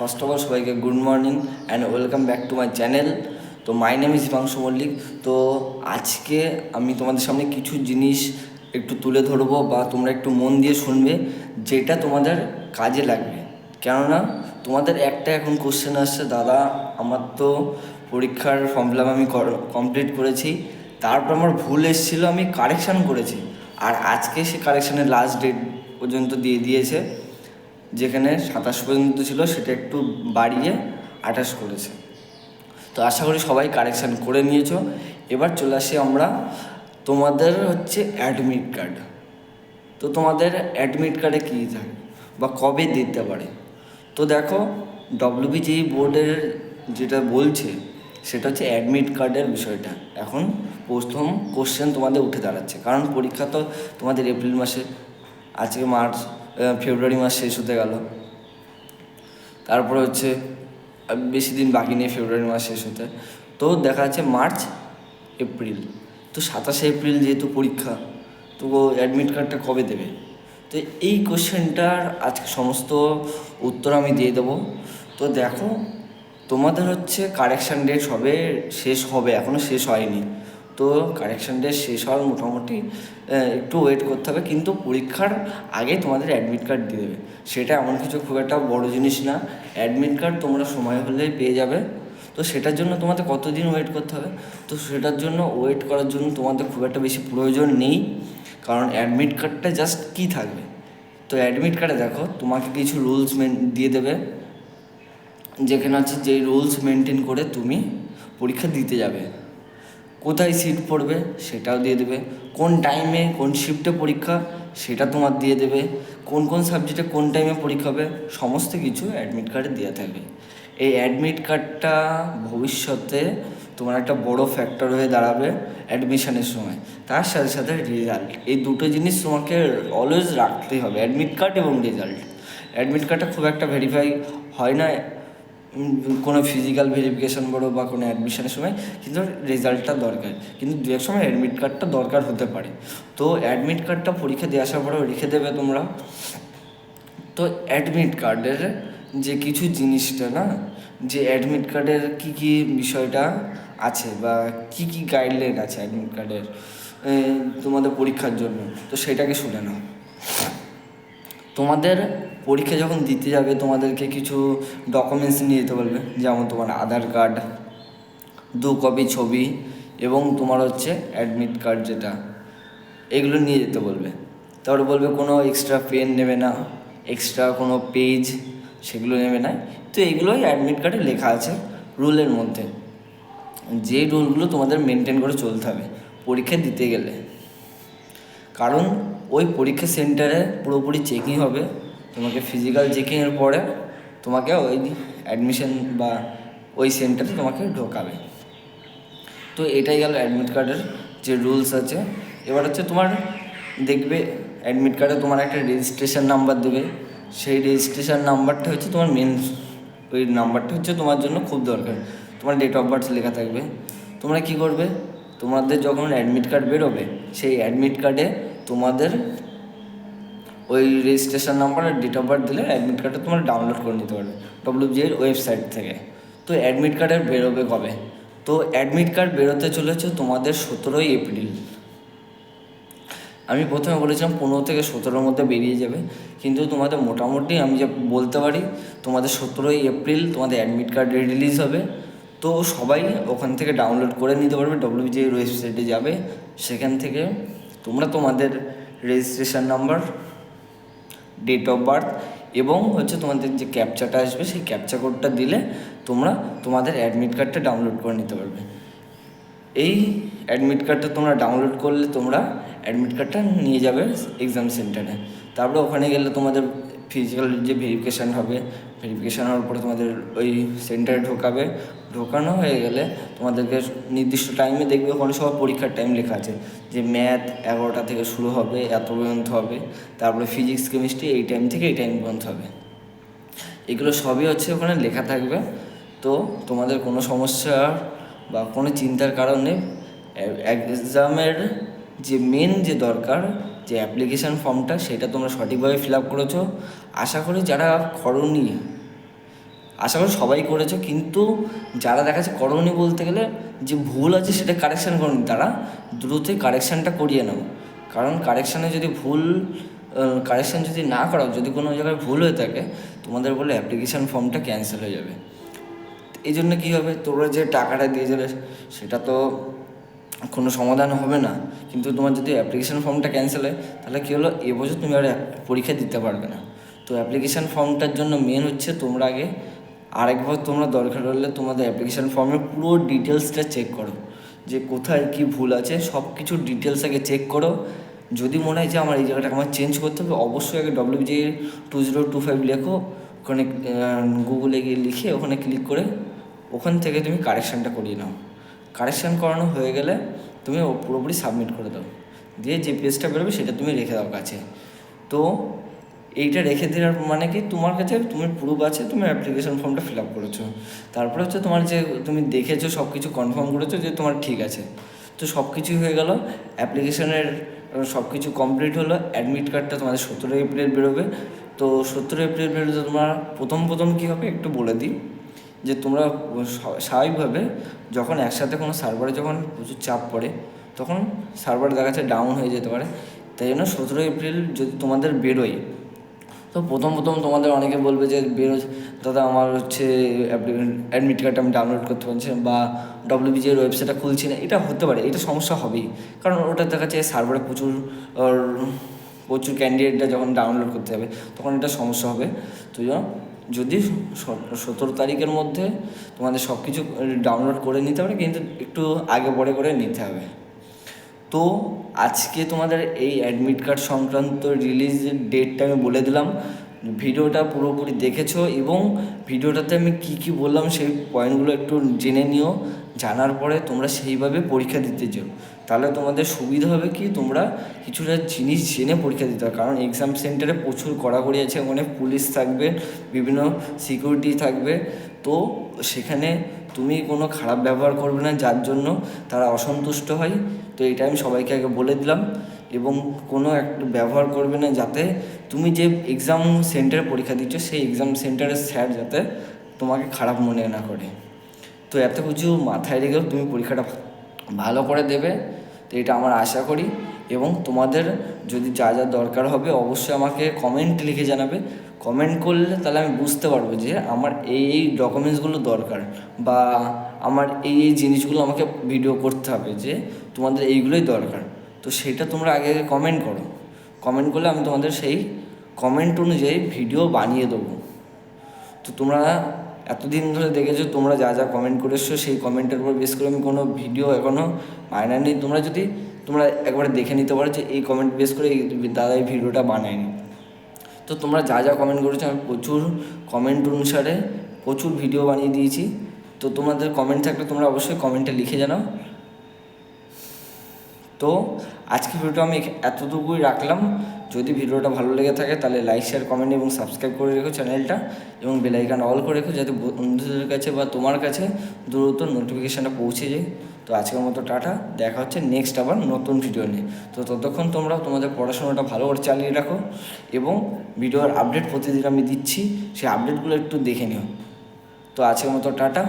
First of all সবাইকে good morning and welcome back to my channel তো my name is Himanshu Mallik তো আজকে আমি তোমাদের সামনে কিছু জিনিস একটু তুলে ধরবো বা তোমরা একটু মন দিয়ে শুনবে, যেটা তোমাদের কাজে লাগবে। কেননা তোমাদের একটা এখন কোশ্চেন আসছে, দাদা, আমার তো পরীক্ষার ফর্ম ফিল আমি কমপ্লিট করেছি, তারপর আমার ভুল এসেছিল, আমি কারেকশান করেছি। আর আজকে সে কারেকশানের লাস্ট ডেট পর্যন্ত দিয়ে দিয়েছে। যেখানে সাতাশ পর্যন্ত ছিল সেটা একটু বাড়িয়ে আঠাশ করেছে। তো আশা করি সবাই কারেকশান করে নিয়েছো। এবার চলে আসি আমরা তোমাদের হচ্ছে অ্যাডমিট কার্ড তো তোমাদের অ্যাডমিট কার্ডে কী থাকে বা কবে দিতে পারে? তো দেখো ডব্লিউবিজি বোর্ডের যেটা বলছে, সেটা হচ্ছে অ্যাডমিট কার্ডের বিষয়টা। এখন প্রথম কোশ্চেন তোমাদের উঠে দাঁড়াচ্ছে। কারণ পরীক্ষা তো তোমাদের এপ্রিল মাসে, আজকে মার্চ ফেব্রুয়ারি মাস শেষ হতে গেল। তারপরে হচ্ছে বেশি দিন বাকি নেই ফেব্রুয়ারি মাস শেষ হতে। তো দেখা যাচ্ছে মার্চ এপ্রিল তো সাতাশে এপ্রিল যেহেতু পরীক্ষা, তো অ্যাডমিট কার্ডটা কবে দেবে? তো এই কোশ্চেনটার আজকে সমস্ত উত্তর আমি দিয়ে দেবো। তো দেখো, তোমাদের হচ্ছে কারেকশান ডেট সবে শেষ হবে এখনও শেষ হয়নি। তো কারেকশান ডেট শেষ হওয়ার মোটামুটি একটু ওয়েট করতে হবে। কিন্তু পরীক্ষার আগে তোমাদের অ্যাডমিট কার্ড দিয়ে দেবে। সেটা এমন কিছু খুব একটা বড় জিনিস না। অ্যাডমিট কার্ড তোমরা সময় হলেই পেয়ে যাবে। তো সেটার জন্য তোমাদের কতদিন ওয়েট করতে হবে? তো সেটার জন্য ওয়েট করার জন্য তোমাদের খুব একটা বেশি প্রয়োজন নেই। কারণ অ্যাডমিট কার্ডটা জাস্ট কী থাকবে? তো অ্যাডমিট কার্ডে দেখো, তোমাকে কিছু রুলস মেন দিয়ে দেবে। যেখানে হচ্ছে যেই রুলস মেনটেন করে তুমি পরীক্ষা দিতে যাবে। কোথায় সিট পড়বে সেটাও দিয়ে দেবে। কোন টাইমে কোন শিফটে পরীক্ষা সেটা তোমার দিয়ে দেবে। কোন কোন সাবজেক্টে কোন টাইমে পরীক্ষা হবে সমস্ত কিছু অ্যাডমিট কার্ডে দেওয়া থাকবে। এই অ্যাডমিট কার্ডটা ভবিষ্যতে তোমার একটা বড় ফ্যাক্টর হয়ে দাঁড়াবে অ্যাডমিশনের সময়। তার সাথে সাথে রেজাল্ট এই দুটো জিনিস তোমাকে অলওয়েজ রাখতেই হবে। অ্যাডমিট কার্ড এবং রেজাল্ট অ্যাডমিট কার্ডটা খুব একটা ভেরিফাই হয় না। কোনো ফিজিক্যাল ভেরিফিকেশন বলো বা কোনো অ্যাডমিশনের সময়, কিন্তু রেজাল্টটা দরকার। কিন্তু দু এক সময় অ্যাডমিট কার্ডটা দরকার হতে পারে। তো অ্যাডমিট কার্ডটা পরীক্ষা দিয়ে আসার পরেও রেখে দেবে তোমরা। তো অ্যাডমিট কার্ডের যে কিছু জিনিসটা না, যে অ্যাডমিট কার্ডের কী কী বিষয়টা আছে বা কী কী গাইডলাইন আছে অ্যাডমিট কার্ডের তোমাদের পরীক্ষার জন্য, তো সেটাকে শুনে নাও। তোমাদের পরীক্ষা যখন দিতে যাবে, তোমাদেরকে কিছু ডকুমেন্টস নিয়ে যেতে বলবে। যেমন তোমার আধার কার্ড দু কপি ছবি এবং তোমার হচ্ছে অ্যাডমিট কার্ড যেটা, এগুলো নিয়ে যেতে বলবে। তারপরে বলবে কোনো এক্সট্রা পেন নেবে না এক্সট্রা কোনো পেজ সেগুলো নেবে না। তো এগুলোই অ্যাডমিট কার্ডে লেখা আছে রুলের মধ্যে। যে রুলগুলো তোমাদের মেনটেন করে চলতে হবে পরীক্ষা দিতে গেলে। কারণ ওই পরীক্ষা সেন্টারে পুরোপুরি চেকিং হবে। তোমাকে ফিজিক্যাল চেকিংয়ের পরে তোমাকে ওই অ্যাডমিশন বা ওই সেন্টারে তোমাকে ঢোকাবে। তো এটাই গেল অ্যাডমিট কার্ডের যে রুলস আছে। এবার হচ্ছে তোমার দেখবে অ্যাডমিট কার্ডে তোমার একটা রেজিস্ট্রেশন নাম্বার দেবে। সেই রেজিস্ট্রেশন নাম্বারটা হচ্ছে তোমার মেন ওই নাম্বারটা হচ্ছে তোমার জন্য খুব দরকার। তোমার ডেট অফ বার্থ লেখা থাকবে। তোমরা কি করবে? তোমাদের যখন অ্যাডমিট কার্ড বেরোবে, সেই অ্যাডমিট কার্ডে তোমাদের ওই রেজিস্ট্রেশন নাম্বার আর ডেট অফ বার্থ দিলে অ্যাডমিট কার্ডটা তোমরা ডাউনলোড করে নিতে পারবে ডব্লিউজি এর ওয়েবসাইট থেকে। তো অ্যাডমিট কার্ডের বেরোবে কবে? তো অ্যাডমিট কার্ড বেরোতে চলেছে তোমাদের সতেরোই এপ্রিল। আমি প্রথমে বলেছিলাম পনেরো থেকে সতেরোর মধ্যে বেরিয়ে যাবে, কিন্তু তোমাদের মোটামুটি আমি যে বলতে পারি, তোমাদের সতেরোই এপ্রিল তোমাদের অ্যাডমিট কার্ড রিলিজ হবে। তো সবাই ওখান থেকে ডাউনলোড করে নিতে পারবে ডব্লিউজি এর ওয়েবসাইটে যাবে। সেখান থেকে তোমরা তোমাদের registration number date of birth এবং হচ্ছে তোমাদের যে ক্যাপচাটা আসবে, সেই ক্যাপচা কোডটা দিলে তোমরা তোমাদের অ্যাডমিট কার্ডটা ডাউনলোড করে নিতে পারবে। এই অ্যাডমিট কার্ডটা তোমরা ডাউনলোড করলে তোমরা অ্যাডমিট কার্ডটা নিয়ে যাবে এক্সাম সেন্টারে তারপরে ওখানে গেলে তোমাদের ফিজিক্যাল যে ভেরিফিকেশান হবে ভেরিফিকেশান হওয়ার পরে তোমাদের ওই সেন্টারে ঢোকাবে। ঢোকানো হয়ে গেলে তোমাদেরকে নির্দিষ্ট টাইমে দেখবে ওখানে সব পরীক্ষার টাইম লেখা আছে। যে ম্যাথ এগারোটা থেকে শুরু হবে, এত পর্যন্ত হবে। তারপরে ফিজিক্স কেমিস্ট্রি এই টাইম থেকে এই টাইম পর্যন্ত হবে। এগুলো সবই হচ্ছে ওখানে লেখা থাকবে। তো তোমাদের কোনো সমস্যা বা কোনো চিন্তার কারণ নেই এক্সামের যে মেন যে দরকার যে অ্যাপ্লিকেশান ফর্মটা সেটা তোমরা সঠিকভাবে ফিল আপ করেছ। আশা করি যারা করনি, আশা করি সবাই করেছ, কিন্তু যারা দেখা যাচ্ছে করণী বলতে গেলে যে ভুল আছে সেটা কারেকশান করনি তারা দ্রুতই কারেকশানটা করিয়ে নাও। কারণ কারেকশানে যদি ভুল কারেকশান যদি না করাও, যদি কোনো জায়গায় ভুল হয়ে থাকে, তোমাদের বলে অ্যাপ্লিকেশান ফর্মটা ক্যান্সেল হয়ে যাবে। এই জন্য কী হবে? তোমরা যে টাকাটা দিয়ে যাবে সেটা তো কোনো সমাধান হবে না। কিন্তু তোমার যদি অ্যাপ্লিকেশন ফর্মটা ক্যান্সেল হয়, তাহলে কী হলো? এবছর তুমি আর পরীক্ষা দিতে পারবে না। তো অ্যাপ্লিকেশান ফর্মটার জন্য মেন হচ্ছে তোমরা আগে আরেকবার তোমরা দরকার হলে তোমাদের অ্যাপ্লিকেশান ফর্মের পুরো ডিটেলসটা চেক করো। যে কোথায় কি ভুল আছে সব কিছু ডিটেলস আগে চেক করো। যদি মনে হয় যে আমার এই জায়গাটা আমার চেঞ্জ করতে হবে, অবশ্যই আগে W G two zero two five লেখো। ওখানে গুগলে গিয়ে লিখে ওখানে ক্লিক করে ওখান থেকে তুমি কারেকশানটা করিয়ে নাও। কারেকশান করানো হয়ে গেলে তুমি পুরোপুরি সাবমিট করে দাও। দিয়ে যে পেজটা বেরোবে, সেটা তুমি রেখে দাও কাছে। তো এইটা রেখে দেওয়ার মানে কি? তোমার কাছে, তুমি প্রুফ আছে, তুমি অ্যাপ্লিকেশন ফর্মটা ফিল আপ করেছ। তারপরে হচ্ছে তোমার যে তুমি দেখেছ সব কিছু কনফার্ম করেছ যে তোমার ঠিক আছে। তো সব কিছুই হয়ে গেল অ্যাপ্লিকেশনের সব কিছু কমপ্লিট হলো অ্যাডমিট কার্ডটা তোমাদের সতেরো এপ্রিল বেরোবে। তো সতেরো এপ্রিল বেরোতে তোমার প্রথম প্রথম কী হবে? একটু বলে দিই। যে তোমরা স্বাভাবিকভাবে যখন একসাথে কোনো সার্ভারে যখন প্রচুর চাপ পড়ে, তখন সার্ভার দেখা যাচ্ছে ডাউন হয়ে যেতে পারে। তাই জন্য সতেরো এপ্রিল যদি তোমাদের বেরোয়, তো প্রথম প্রথম তোমাদের অনেকে বলবে যে বেরো দাদা, আমার হচ্ছে অ্যাডমিট কার্ডটা আমি ডাউনলোড করতে পারছি বা ডব্লিউবিজির ওয়েবসাইটটা খুলছি না। এটা হতে পারে, এটা সমস্যা হবেই। কারণ ওটা দেখা যাচ্ছে সার্ভারে প্রচুর প্রচুর ক্যান্ডিডেটরা যখন ডাউনলোড করতে যাবে, তখন এটা সমস্যা হবে। তো যদি সতেরো তারিখের মধ্যে তোমাদের সব কিছু ডাউনলোড করে নিতে হবে কিন্তু একটু আগে পরে করে নিতে হবে। তো আজকে তোমাদের এই অ্যাডমিট কার্ড সংক্রান্ত রিলিজের ডেটটা আমি বলে দিলাম। ভিডিওটা পুরোপুরি দেখেছ এবং ভিডিওটাতে আমি কি কি বললাম সেই পয়েন্টগুলো একটু জেনে নিও। জানার পরে তোমরা সেইভাবে পরীক্ষা দিতে যাও। তাহলে তোমাদের সুবিধা হবে কি? তোমরা কিছুটা জিনিস জেনে পরীক্ষা দিতে হবে। কারণ এক্সাম সেন্টারে প্রচুর কড়াকড়ি আছে, ওখানে পুলিশ থাকবে, বিভিন্ন সিকিউরিটি থাকবে। তো সেখানে তুমি কোনো খারাপ ব্যবহার করবে না, যার জন্য তারা অসন্তুষ্ট হয়। তো এটা আমি সবাইকে আগে বলে দিলাম। এবং কোনো একটা ব্যবহার করবে না যাতে তুমি যে এক্সাম সেন্টারে পরীক্ষা দিচ্ছ, সেই এক্সাম সেন্টারের স্যার যাতে তোমাকে খারাপ মনে না করে। তো এত কিছু মাথায় রেখেও তুমি পরীক্ষাটা ভালো করে দেবে, তো এটা আমার আশা করি। এবং তোমাদের যদি যা যা দরকার হবে অবশ্যই আমাকে কমেন্ট লিখে জানাবে। কমেন্ট করলে তাহলে আমি বুঝতে পারব যে আমার এই এই ডকুমেন্টসগুলো দরকার বা আমার এই এই জিনিসগুলো আমাকে ভিডিও করতে হবে যে তোমাদের এইগুলোই দরকার। তো সেটা তোমরা আগে আগে কমেন্ট করো। কমেন্ট করলে আমি তোমাদের সেই কমেন্ট অনুযায়ী ভিডিও বানিয়ে দেবো। তো তোমরা এতদিন ধরে দেখেছ, তোমরা যা যা কমেন্ট করেছ, সেই কমেন্টের উপর বেস করে আমি কোনো ভিডিও এখনও বানাই নি। তোমরা যদি, তোমরা একবার দেখে নিতে পারো যে এই কমেন্ট বেস করে এই দাদা এই ভিডিওটা বানায়নি। তো তোমরা যা যা কমেন্ট করেছ, আমি প্রচুর কমেন্ট অনুসারে প্রচুর ভিডিও বানিয়ে দিয়েছি। তো তোমাদের কমেন্ট থাকলে তোমরা অবশ্যই কমেন্টে লিখে জানাও। তো আজকে ভিডিওটা আমি এতটুকুই রাখলাম। যদি ভিডিওটা ভালো লেগে থাকে তাহলে লাইক শেয়ার কমেন্ট এবং সাবস্ক্রাইব করে রেখো চ্যানেলটা এবং বেলাইকান অল করে রেখো যাতে বন্ধুদের কাছে বা তোমার কাছে দ্রুত নোটিফিকেশানটা পৌঁছে যায়। তো আজকের মতো টাটা, দেখা হচ্ছে নেক্সট আবার নতুন ভিডিও নিয়ে। তো ততক্ষণ তোমরা তোমাদের পড়াশোনাটা ভালো করে চালিয়ে রাখো এবং ভিডিওর আপডেট প্রতিদিন আমি দিচ্ছি, সেই আপডেটগুলো একটু দেখে নিও। তো আজকের মতো টাটা।